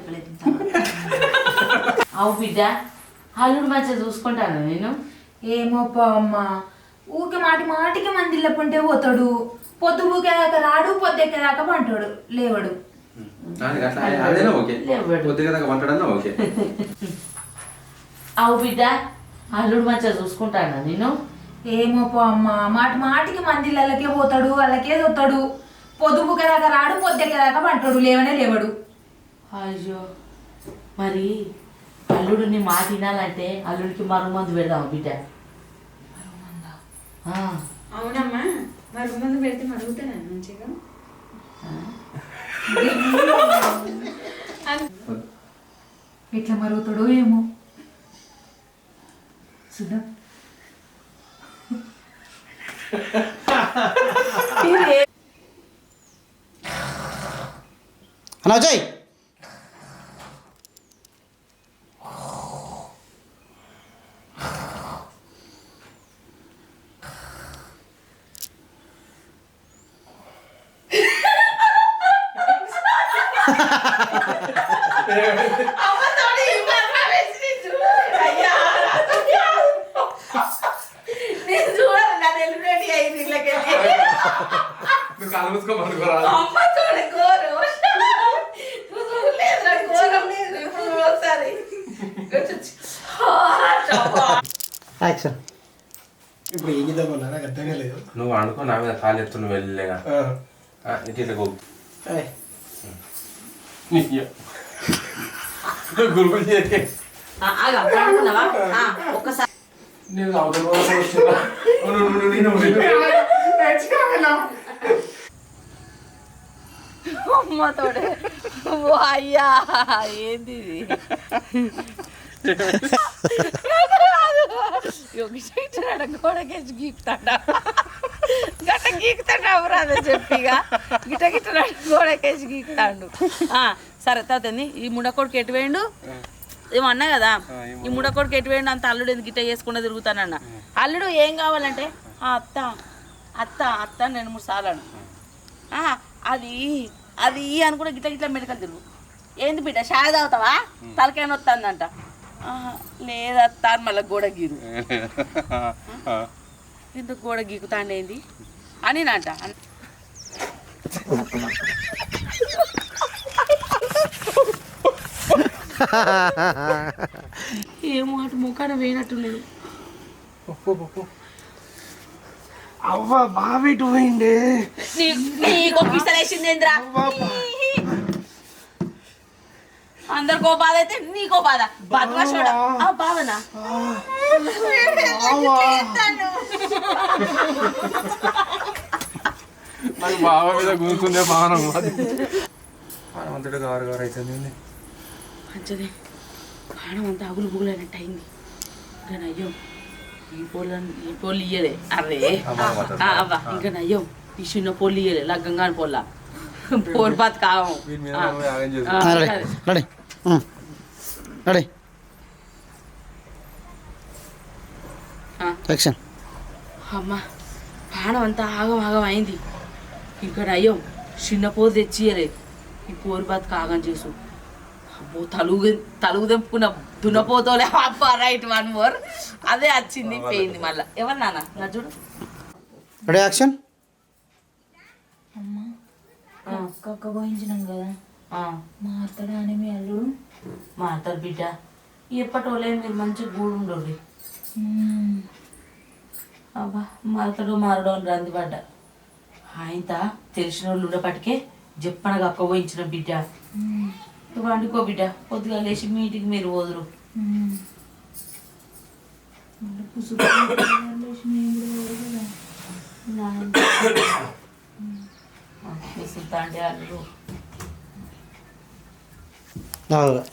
చెప్పలేదు. అవు బిడ్డ అల్లుడు మంచిగా చూసుకుంటాను నేను? ఏమో పా అమ్మ. ఊకే మాటి మాటికి మందిళ్ళ పొంటే పోతాడు. పొద్దు ఊకేదాకా రాడు పొద్దెక్కేదాకా పంటాడు లేవడు. దానికి అట్లా అదేనా ఓకే? లేవాడు. కొద్దిగా దాకా వంటడన్నా ఓకే? అవు బిడ్డ అల్లుడు మంచిగా చూసుకుంటాను నేను? ఏమో పో అమ్మ. మాటి మాటికి మందిళ్ళకే పోతాడు వాళ్ళకే వస్తాడు పొద్దు ఊకేదాకా రాడు పొద్దెక్కేదాకా పంటాడు లేవనే లేవడు. అయ్యో. మరి అల్లుడు నీ మాట వినాలంటే అల్లుడికి మరో మందు పెడదాం బిడ్డ ఆ, అవునమ్మా. మరి ముందు పెడితే మరుగుతారా మంచిగా? ఎట్లా మరుగుతాడో ఏమో. చూద్దాం. అన్న వచ్చాయి నువ్వు కాలు మూసుకో పడుకోరా యాక్షన్ ఇప్పుడు ఏం చేద్దామన్నా నాకు అర్థం కాలేదు నువ్వు అనుకో నా మీద కాలు ఎత్తు నువ్వు వెళ్ళలేగా. ఇట్లా గురుకులు చేసి ఒక్కసారి. నేను అవతల. అమ్మతోడే. అయ్యా ఏంది ఇది? గీకుతాడా గట్ట గీకుతాడా రాదా చెప్పిగా గిట గిట్ట గోడకేసి గీకుతాడు. ఆ, సరే తాతంది ఈ ముడకొడుకు ఎటు వేయండు ఏమో అన్నా కదా? ఈ ముడకొడుకు ఎటు వేయండు అంత అల్లుడు ఎందుకు గిట్ట చేసుకుంటూ తిరుగుతానన్న. అల్లుడు ఏం కావాలంటే ఆ అత్త అత్త అత్త నేను మూడు సార్లు అను ఆ, అది అది అని కూడా గిట్ల గిట్ల మెడకలు తిరుగు. ఏంది బిడ్డ షాయ్ తాగుతావా? తలకాయ నొత్తందంట. ఆహా, లేదత్త అని మళ్ళీ గోడ గీరు. ఎందుకు గోడ గీకుతాండి ఏంది అని నాంట. ఏమో అటు ముఖాన వేయనట్టు లేదు అవ్వ బావి ఇటు పోయిండే నీకు పిసలేసిందేంద్రా అందరికో బాధ అయితే నీకో బాధ బద్మాషోడ? ఆ బాధనా నాకు బావ మీద కూర్చుందే పానం పానం అంతటా గారు గారు అవుతుంది మంచిది. ప్రాణం అంతా అగులు బుగులు అయినట్టు అయింది. ఇంకా నయ్యం. ఈ పోలు ఈ పోలు ఇయ్యలే. అరే. అవ్వ. ఇంకా నయ్యం. ఈ చిన్న పోలు ఇయ్యలే. లగ్గంగా పోల్లా. పోరు బాత్ కావం. రెడీ. యాక్షన్. అమ్మ ప్రాణం అంతా ఆగం ఆగం అయింది. ఇంకా నయ్యం చిన్న పోరు తెచ్చియలే. ఈ పోరు బతుకు ఆగం చేసు. అబ్బో తలుగు తలుగు తెంపుకున్న దున్నపోతోలే. అబ్బా రైట్ వన్ మోర్. అదే వచ్చింది పోయింది మళ్ళా. ఎవరు నాన్న? నా చూడు. రెడీ యాక్షన్ అక్క పోయించినాం కదా. ఆ, మారుతాడా అని మీ అల్లుడు? మాట్లాడు బిడ్డ. ఎప్పటోలే మీరు మంచి గూడు ఉండోడి మ్మ్. అబ్బా మారతాడు మారడు అని రంది పడ్డ. ఆయనత తెలిసిన వాళ్ళు ఉండపటికే చెప్పనగా అక్క పోయించిన బిడ్డ. వండుకో బిడ్డ. పొద్దుగా లేచి మీ ఇంటికి మీరు పోదురు. అంటే. అల్లుడు. బాగా